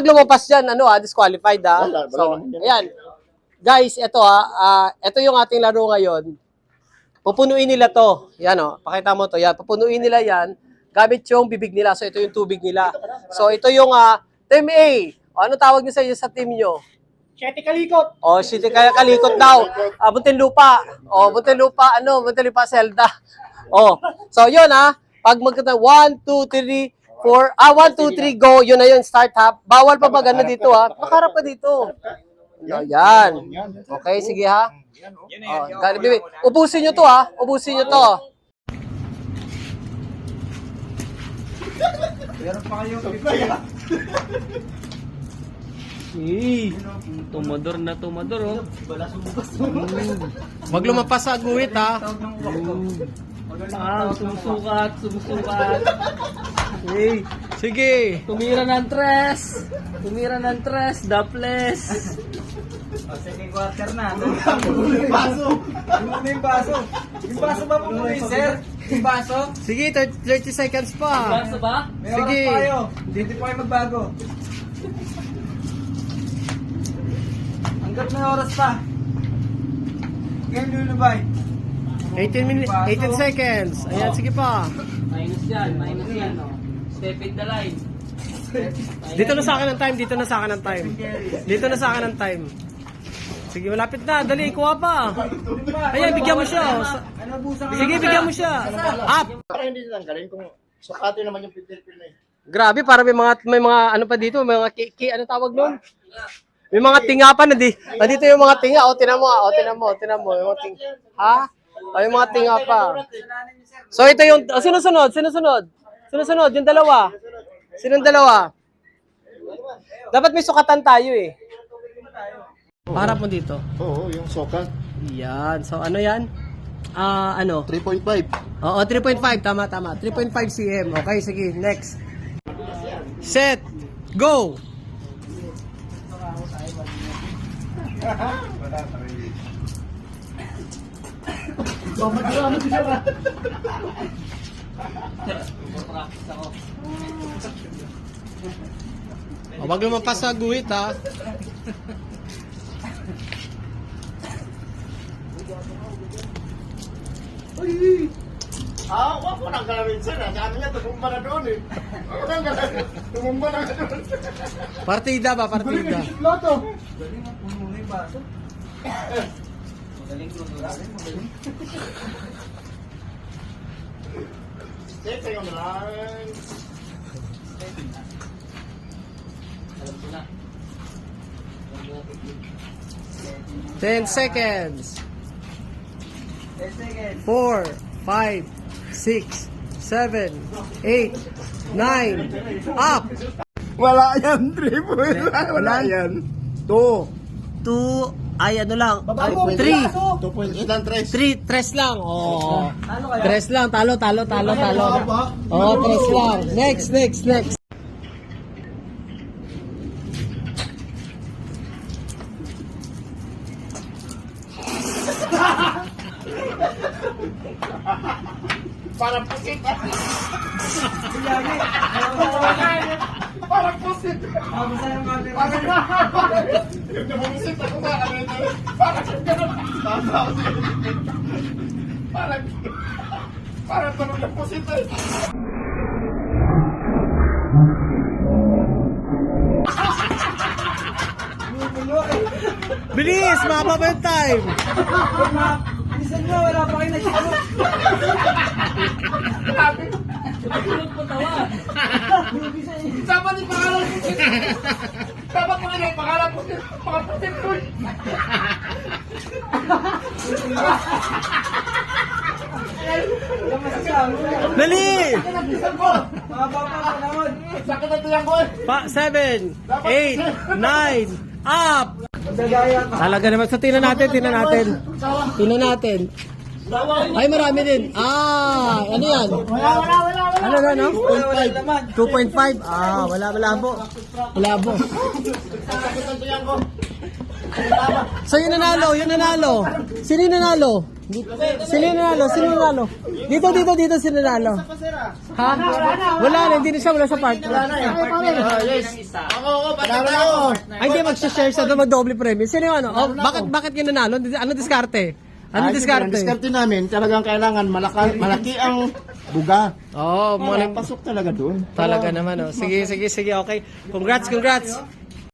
Pag lumabas dyan, ano ah, disqualified ah. Wala, wala so, naman yan. ayan. Guys, ito ah, ah, ito yung ating laro ngayon. Pupunuin nila to. Yan oh, pakita mo to. Yan, pupunuin nila yan. Gamit yung bibig nila. So, ito yung tubig nila. So, ito yung ah, Team A. O, ano tawag niyo sa inyo sa team nyo? Siyete kalikot. O, si kaya kalikot daw. Ah, buntin lupa. O, buntin lupa, ano, buntin lupa Zelda. O, so yun ha. Pag magkata, 1, 2, 3, 4, ah, 1, 2, 3, go. Yun na yun, start ha. Bawal pa mag ano dito ha. Makarap ka dito. Yan. Okay, sige ha. Oh, gali, bibi. Ubusin nyo to ha. Ubusin nyo to. Eh, tumador na tumador oh. Wag lumampas sa guhit ha. Ah, sumusukat, sumusukat. Eh, Sige. tumira ng tres. Tumira ng tres, daples. Second quarter na. Yung baso. Yung yung baso. Yung baso ba po sir? Yung baso? Sige, 30 30 seconds pa. Kaso ba? May Sige. oras pa kayo. Hindi po kayo magbago. Hanggat may oras pa. Game lulubay. 18 minutes, 18 seconds. Ayan, sige pa. Minus yan, minus yan oh. Step in the line. Dito na sa akin ang time, dito na sa akin ang time. Dito na sa akin ang time. Sige, malapit na. Dali, kuha pa. Ayan, bigyan mo siya. Sige, bigyan mo siya. Up. Para hindi tanggalin kung sukati naman yung pipil na eh. Grabe, para may mga may mga ano pa dito, may mga ki, ki ano tawag doon? May mga tinga pa na di. Nandito yung mga tinga. O, tinan mo, ah. o, tinan mo, tinan mo. Yung mga ting ha? O, yung mga tinga pa. So, ito yung, oh, sinusunod, sinusunod. Sinusunod, yung dalawa. Sinong dalawa? Dapat may sukatan tayo eh. Para mo dito. Oo, yung soka. Yan. So, ano yan? Ah, ano? 3.5. Oo, 3.5. Tama, tama. 3.5 cm. Okay, sige. Next. Set. Go! Oh, wag lumampas sa guhit ha. Ah, wag mo nang galawin sir. Sa amin yan, tumumba na doon eh. Wag mo nang galawin. Tumumba na doon. Partida ba? Partida. Loto. Galing ang puno na yung baso. Magaling ko. Magaling. Teka yung lang. Alam ko na. 10 seconds. 10 seconds. 4, 5, 6, 7, 8, 9, up! Wala yan, triple. Wala yan. Two. 2, ay ano lang, Babago, 3, 2.8 lang, tres. 3, 3 lang. Kaya? 3 lang, talo, talo, talo, talo. Oh, 3 lang. Next, next, next. Para pusit. Para pusit. Para Pusit ako ba? Ano ito? Para Para Para tunog na eh. Puno eh. Bilis, mababa yung time. Bilisan nyo, wala pa kayo na-shoot. Tulog po tawa. Dapat yung pangalan pusit. Dapat mo yung pangalan. Mga pusit ko. Wala. Dali! Sakit ko eh. Pa, 7, 8, 9, up! Talaga naman. Sa tingnan natin, tingnan natin. Tingnan natin. Ay, marami din. Ah, ano yan? Wala, wala, wala, wala. Ano na, no? Wala, wala naman. 2.5. Ah, wala, malabo. Malabo. Sakit ang tuyang ko. So, yun nanalo, yun nanalo. Sino yung nanalo? Sino yung nanalo? Sino yung nanalo? Dito, dito, dito sino nanalo? Ha? Wala na, hindi na siya, wala sa part. Ay, hindi, mag-share siya doon, mag-double premium. Sino yung ano? Oh, bakit, bakit yun nanalo? Ano diskarte? Ano diskarte? Ang diskarte namin, talagang kailangan malaka, malaki ang buga. Oo, oh, Pasok talaga doon. Talaga naman, oh. Sige, sige, sige, okay. Congrats, congrats.